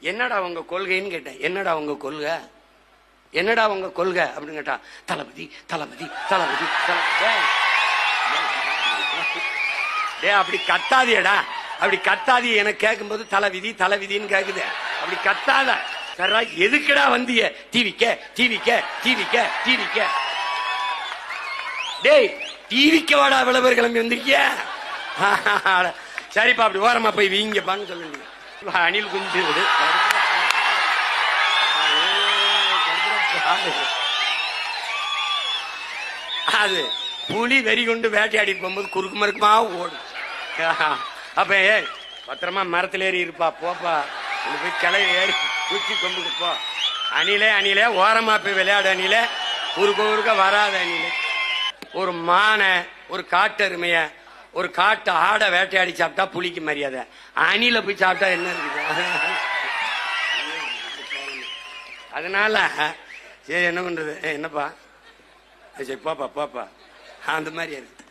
என்னடா உங்க கொள்கைன்னு கேட்டேன். என்னடா உங்க கொள்கை? என்னடா உங்க கொள்கை? அப்படின்னு கேட்டா தளபதி தளபதி தளபதி தளபதி. அப்படி கத்தாதியடா அப்படி கத்தாதி. எனக்கு கேட்கும்போது தலைவிதி தலைவிதின்னு கேக்குது. அப்படி கத்தாத. சரா எதுக்குடா வந்திய? டிவிக்க டிவிக்க டிவிக்க டிவிக்க. டேய் டிவிக்க வாடா விளம்பர கிளம்பி வந்திருக்கிய சரிப்பா அப்படி ஓரமா போய் வீங்கப்பான்னு சொல்லுங்க. அணில் குஞ்சு விடு அது புலி வெறி கொண்டு வேட்டையாடி போகும்போது குறுக்கு மறுக்குமா ஓடும் அப்ப ஏய் பத்திரமா மரத்துல ஏறி இருப்பா போப்பா இங்க போய் கிளை ஏறி குச்சி கொம்புக்கு போ அணிலே அணிலே ஓரமா போய் விளையாடு அணிலே குறுக்க குறுக்க வராத அணிலே ஒரு மானை ஒரு காட்டெருமைய ஒரு காட்டு ஆடை வேட்டையாடி சாப்பிட்டா புளிக்கு மரியாதை. அணில போய் சாப்பிட்டா என்ன இருக்குது? அதனால சரி என்ன பண்றது? என்னப்பா? சரி போப்பா போப்பா. அந்த மாதிரி இருக்கு